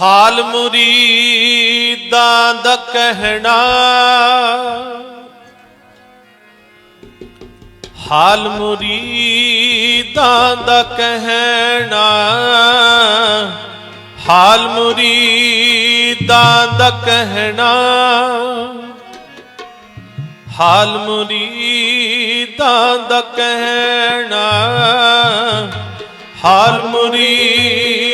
ਹਾਲ ਮੁਰੀਦਾਂ ਦਾ ਕਹਿਣਾ। ਹਾਲ ਮੁਰੀਦਾਂ ਦਾ ਕਹਿਣਾ। ਹਾਲ ਮੁਰੀਦਾਂ ਦਾ ਕਹਿਣਾ। ਹਾਲ ਮੁਰੀਦਾਂ ਦਾ ਕਹਿਣਾ। ਹਾਲ ਮੁਰੀਦਾਂ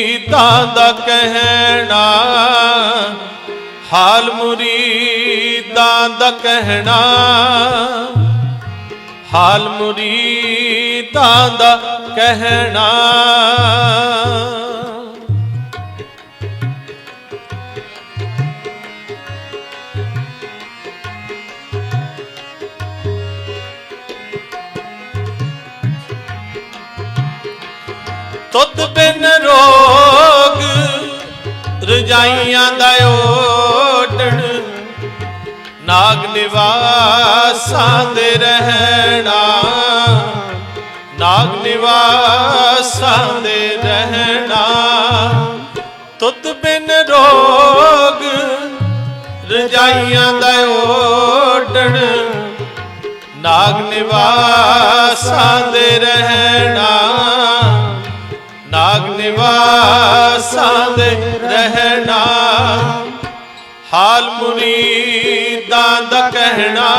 ਦਾ ਕਹਿਣਾ ਹਾਲ ਮੁਰੀਦਾਂ ਦਾ ਕਹਿਣਾ ਹਾਲ ਮੁਰੀਦਾਂ ਦਾ ਕਹਿਣਾ। ਤੁਧ ਬਿਨ ਰਜਾਈਆਂ ਦਾ ਓਟਣ। ਨਾਗ ਨਿਵਾਸਾਂ ਦੇ ਰਹਿਣਾ। ਨਾਗ ਨਿਵਾਸਾਂ ਦੇ ਰਹਿਣਾ। ਤੁਧ ਬਿਨ ਰੋਗ ਰਜਾਈਆਂ ਦਾ ਓਟਣ। ਨਾਗ ਨਿਵਾਸਾਂ ਦੇ ਰਹਿਣਾ। ਨਾਗ ਨਿਵਾਸਾਂ ਦੇ ਰਹਿਣਾ। ਹਾਲ ਮੁਰੀਦਾਂ ਦਾ ਕਹਿਣਾ।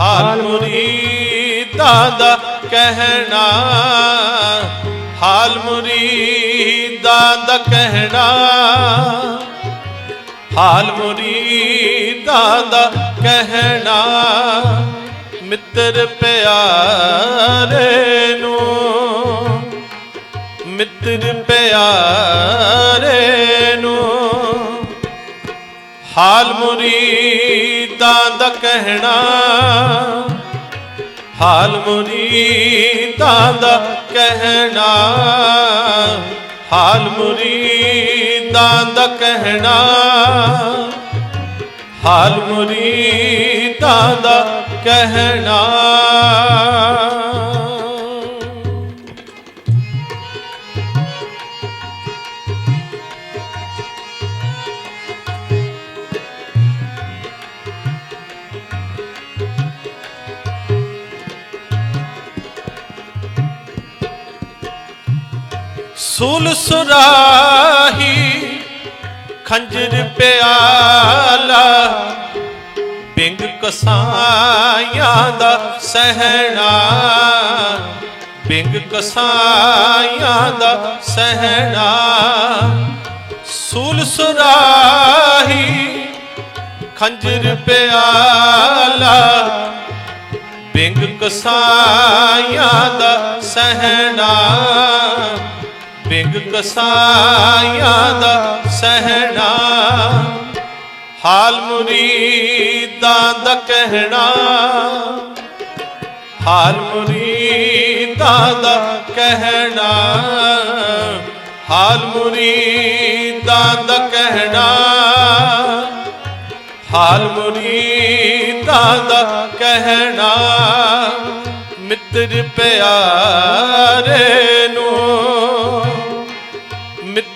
ਹਾਲ ਮੁਰੀਦਾਂ ਦਾ ਕਹਿਣਾ। ਹਾਲ ਮੁਰੀਦਾਂ ਦਾ ਕਹਿਣਾ। ਹਾਲ ਮੁਰੀਦਾਂ ਦਾ ਕਹਿਣਾ। ਮਿੱਤਰ ਪਿਆਰੇ ਮਿੱਤਰ ਪਿਆਰੇ ਨੂੰ। ਹਾਲ ਮੁਰੀਦਾਂ ਦਾ ਕਹਿਣਾ, ਹਾਲ ਮੁਰੀਦਾਂ ਦਾ ਕਹਿਣਾ, ਹਾਲ ਮੁਰੀਦਾਂ ਦਾ ਕਹਿਣਾ, ਹਾਲ ਮੁਰੀਦਾਂ ਦਾ ਕਹਿਣਾ। ਸੂਲ ਸੁਰਾਹੀ, ਖੰਜਰ ਪਿਆਲਾ ਬਿੰਗ ਕਸਾਈਆਂ ਦਾ ਸਹਿਣਾ ਬਿੰਗ ਕਸਾਈਆਂ ਦਾ ਸਹਿਣਾ। ਸੂਲ ਸੁਰਾਹੀ, ਖੰਜਰ ਪਿਆਲਾ ਬਿੰਗ ਕਸਾਈਆਂ ਦਾ ਸਹਿਣਾ। ਬਿੰਗ ਕਸਾਈਆਂ ਦਾ ਸਹਿਣਾ। ਹਾਲ ਮੁਰੀਦਾਂ ਦਾ ਕਹਿਣਾ। ਹਾਲ ਮੁਰੀਦਾਂ ਦਾ ਕਹਿਣਾ। ਹਾਲ ਮੁਰੀਦਾਂ ਦਾ ਕਹਿਣਾ। ਹਾਲ ਮੁਰੀਦਾਂ ਦਾ ਕਹਿਣਾ। ਮਿੱਤਰ ਪਿਆਰੇ ਨੂੰ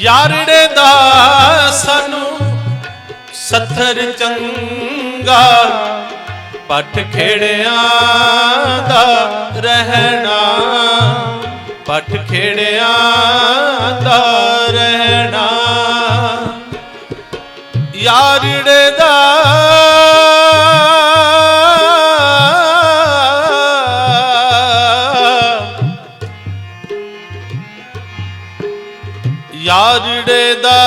ਯਾਰੜੇ ਦਾ ਸਾਨੂੰ ਸੱਥਰ ਚੰਗਾ ਚੰਗਾ ਪੱਠ ਖੇੜਿਆਂ ਦਾ ਰਹਿਣਾ ਪੱਠ ਖੇੜਿਆਂ ਦਾ ਰਹਿਣਾ। ਯਾਰੜੇ ਦਾ ਯਾਰੜੇ ਦਾ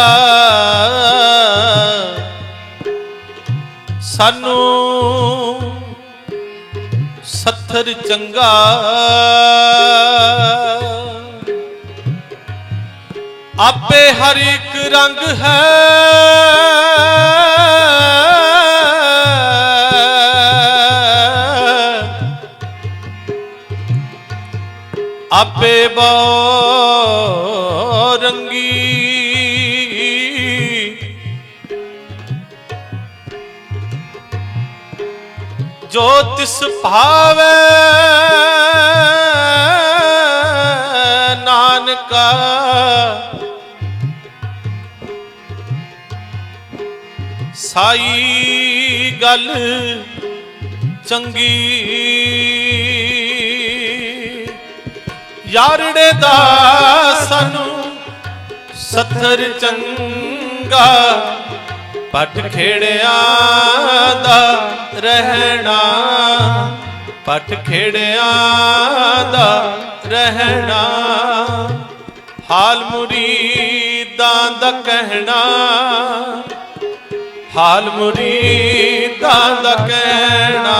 ਸਾਨੂੰ ਸੱਥਰ ਚੰਗਾ ਆਪੇ ਹਰ ਇੱਕ ਰੰਗ ਹੈ। ਆਪੇ ਬੋ ਰੰਗੀ ਜੋ ਤਿਸ ਭਾਵੇ ਨਾਨਕਾ ਸਾਈ ਗੱਲ ਚੰਗੀ ਯਾਰੜੇ ਦਾ ਸਾਨੂੰ ਸੱਥਰ ਚੰਗਾ, ਪੱਟ ਖੇੜਿਆਂ ਦਾ ਰਹਿਣਾ, ਪੱਟ ਖੇੜਿਆਂ ਦਾ ਰਹਿਣਾ। ਹਾਲ ਮੁਰੀਦਾਂ ਦਾ ਕਹਿਣਾ, ਹਾਲ ਮੁਰੀਦਾਂ ਦਾ ਕਹਿਣਾ।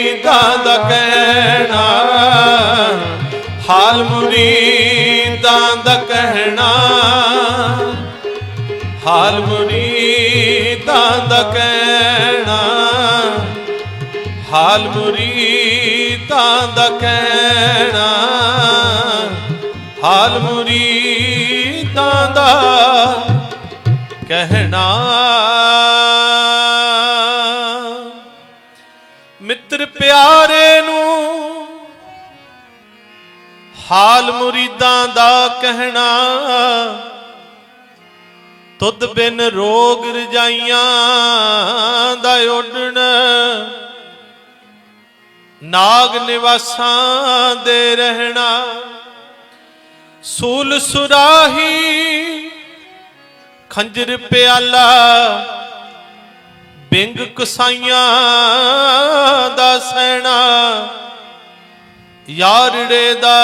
ਮੁਰੀਦਾਂ ਦਾ ਕਹਿਣਾ, ਹਾਲ ਮੁਰੀਦਾਂ ਦਾ ਕਹਿਣਾ, ਹਾਲ ਮੁਰੀਦਾਂ ਦਾ ਕਹਿਣਾ, ਹਾਲ ਮੁਰੀਦਾਂ ਦਾ ਕਹਿਣਾ, ਹਾਲ ਮੁਰੀਦਾਂ ਦਾ ਕਹਿਣਾ। ਮਿੱਤਰ ਪਿਆਰੇ ਨੂੰ ਹਾਲ ਮੁਰੀਦਾਂ ਦਾ ਕਹਿਣਾ, ਤੁਧ ਬਿਨ ਰੋਗ ਰਜਾਈਆਂ ਦਾ ਓਡਣ ਨਾਗ ਨਿਵਾਸਾਂ ਦੇ ਰਹਿਣਾ। ਸੂਲ ਸੁਰਾਹੀ ਖੰਜਰ ਪਿਆਲਾ ਬਿੰਗ ਕਸਾਈਆਂ ਦਾ ਸੈਣਾ ਯਾਰੜੇ ਦਾ।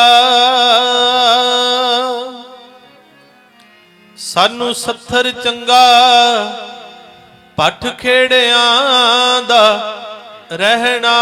ਸਾਨੂੰ ਸੱਥਰ ਚੰਗਾ ਪੱਠ ਖੇੜਿਆਂ ਦਾ ਰਹਿਣਾ।